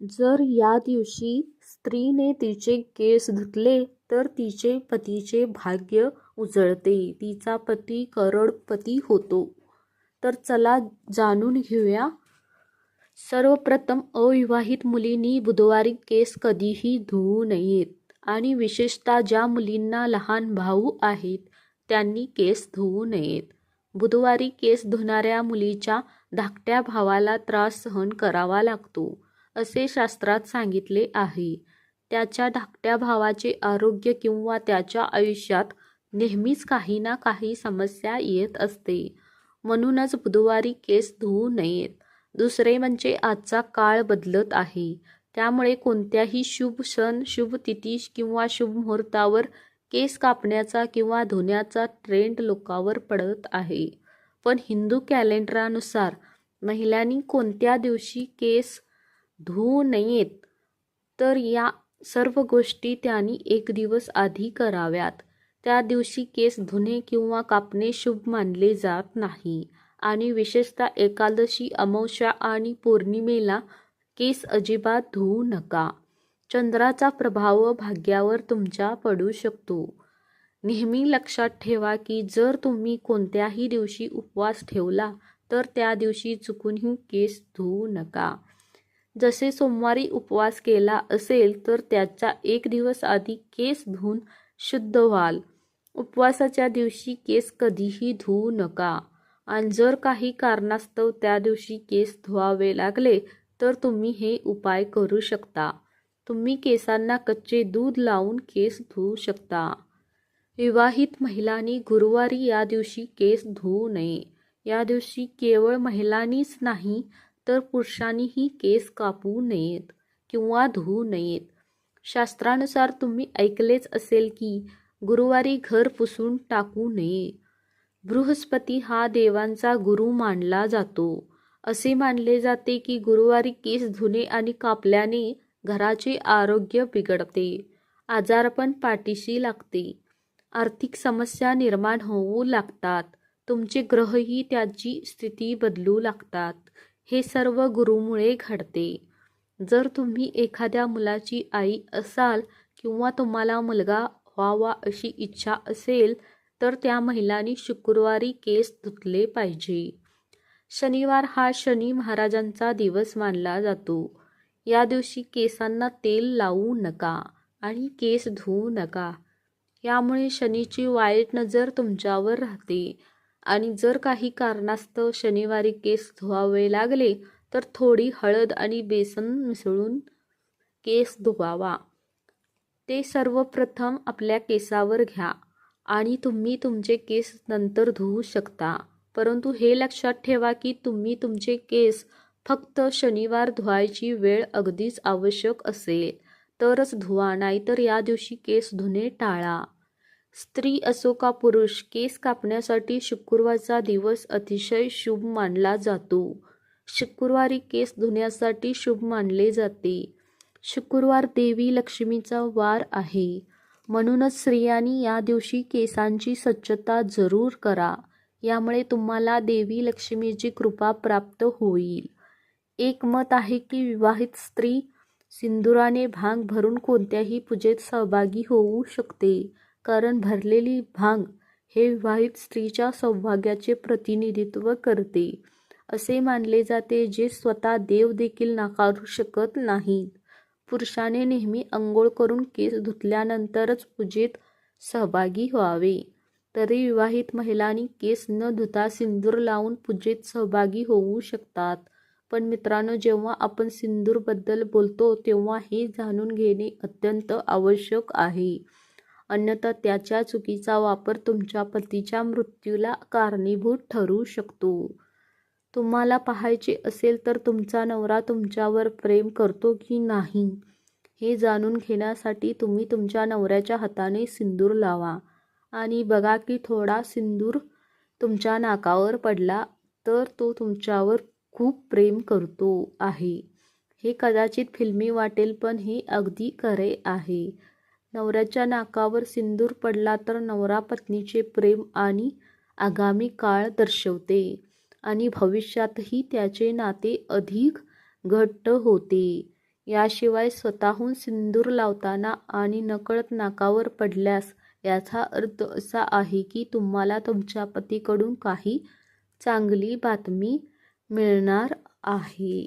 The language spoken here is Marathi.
जर या दिवशी स्त्रीने तिचे केस धुतले तर तिचे पतीचे भाग्य उजळते. तिचा पती करोडपती होतो. तर चला जाणून घेऊया. सर्वप्रथम अविवाहित मुलींनी बुधवारी केस कधीही धुवू नयेत आणि विशेषतः ज्या मुलींना लहान भाऊ आहेत त्यांनी केस धुवू नयेत. बुधवारी केस धुणाऱ्या मुलीच्या धाकट्या भावाला त्रास सहन करावा लागतो. असे शास्त्रात सांगितले आहे. त्याच्या धाकट्या भावाचे आरोग्य किंवा त्याच्या आयुष्यात नेहमीच काही ना काही समस्या येत असते. म्हणूनच बुधवारी केस धुवू नयेत. दुसरे म्हणजे आजचा काळ बदलत आहे. त्यामुळे कोणत्याही शुभ सण शुभ तिथी किंवा शुभ मुहूर्तावर केस कापण्याचा किंवा धुण्याचा ट्रेंड लोकांवर पडत आहे. पण हिंदू कॅलेंडरानुसार महिलांनी कोणत्या दिवशी केस धुवू नयेत. तर या सर्व गोष्टी त्यांनी एक दिवस आधी कराव्यात. त्या दिवशी केस धुणे किंवा कापणे शुभ मानले जात नाही. आणि विशेषतः एकादशी अमावस्या आणि पौर्णिमेला केस अजिबात धुवू नका. चंद्राचा प्रभाव भाग्यावर तुमच्या पडू शकतो. नेहमी लक्षात ठेवा की जर तुम्ही कोणत्याही दिवशी उपवास ठेवला तर त्या दिवशी चुकूनही केस धुवू नका. जसे सोमवारी उपवास केला असेल तर त्याच्या एक दिवस आधी केस धुवून शुद्ध व्हाल. उपवासाच्या दिवशी केस कधीही धुवू नका. आणि जर काही कारणास्तव त्या दिवशी केस धुवावे लागले तर तुम्ही हे उपाय करू शकता. तुम्ही केसांना कच्चे दूध लावून केस धुवू शकता. विवाहित महिलांनी गुरुवारी या दिवशी केस धुवू नये. या दिवशी केवळ महिलांनीच नाही तर पुरुषांनीही केस कापू नयेत किंवा धुवू नयेत. शास्त्रानुसार तुम्ही ऐकलेच असेल की गुरुवारी घर पुसून टाकू नये. बृहस्पती हा देवांचा गुरु मानला जातो. असे मानले जाते की गुरुवारी केस धुणे आणि कापल्याने घराचे आरोग्य बिघडते. आजारपण पाठीशी लागते. आर्थिक समस्या निर्माण होऊ लागतात. तुमचे ग्रहही त्याची स्थिती बदलू लागतात. हे सर्व गुरुमुळे घडते. जर तुम्ही एखाद्या मुलाची आई असाल किंवा तुम्हाला मुलगा व्हावा अशी इच्छा असेल तर त्या महिलांनी शुक्रवारी केस धुतले पाहिजे. शनिवार हा शनी महाराजांचा दिवस मानला जातो. या दिवशी केसांना तेल लावू नका आणि केस धुवू नका. यामुळे शनीची वाईट नजर तुमच्यावर राहते. आणि जर काही कारणास्तव शनिवारी केस धुवावे लागले तर थोडी हळद आणि बेसन मिसळून केस धुवावा. ते सर्वप्रथम आपल्या केसावर घ्या आणि तुम्ही तुमचे केस नंतर धुवू शकता. परंतु हे लक्षात ठेवा की तुम्ही तुमचे केस फक्त शनिवार धुवायची वेळ अगदीच आवश्यक असेल तरच धुवा नाहीतर या दिवशी केस धुणे टाळा. स्त्री असो का पुरुष केस कापण्यासाठी शुक्रवारचा दिवस अतिशय शुभ मानला जातो. शुक्रवारी केस धुण्यासाठी शुभ मानले जाते. शुक्रवार देवी लक्ष्मीचा वार आहे. म्हणूनच स्त्रियांनी या दिवशी केसांची स्वच्छता जरूर करा. यामुळे तुम्हाला देवी लक्ष्मीची कृपा प्राप्त होईल. एक मत आहे की विवाहित स्त्री सिंदुराने भांग भरून कोणत्याही पूजेत सहभागी होऊ शकते. कारण भरलेली भांग हे विवाहित स्त्रीच्या सौभाग्याचे प्रतिनिधित्व करते. असे मानले जाते जे स्वतः देव देखील नाकारू शकत नाहीत. पुरुषाने नेहमी अंघोळ करून केस धुतल्यानंतरच पूजेत सहभागी व्हावे. तरी विवाहित महिलांनी केस न धुता सिंदूर लावून पूजेत सहभागी होऊ शकतात. पण मित्रांनो जेव्हा आपण सिंदूरबद्दल बोलतो तेव्हा हे जाणून घेणे अत्यंत आवश्यक आहे. अन्यथा त्याच्या चुकीचा वापर तुमच्या पतीच्या मृत्यूला कारणीभूत ठरू शकतो. तुम्हाला पाहायचे असेल तर तुमचा नवरा तुमच्यावर प्रेम करतो की नाही हे जाणून घेण्यासाठी तुम्ही तुमच्या नवऱ्याच्या हाताने सिंदूर लावा. आणि बघा की थोडा सिंदूर तुमच्या नाकावर पडला तर तो तुमच्यावर खूप प्रेम करतो आहे. हे कदाचित फिल्मी वाटेल पण हे अगदी खरे आहे. नवऱ्याच्या नाकावर सिंदूर पडला तर नवरा पत्नीचे प्रेम आणि आगामी काळ दर्शवते आणि भविष्यातही त्याचे नाते अधिक घट्ट होते. याशिवाय स्वतःहून सिंदूर लावताना आणि नकळत नाकावर पडल्यास याचा अर्थ असा आहे की तुम्हाला तुमच्या पतीकडून काही चांगली बातमी मिळणार आहे.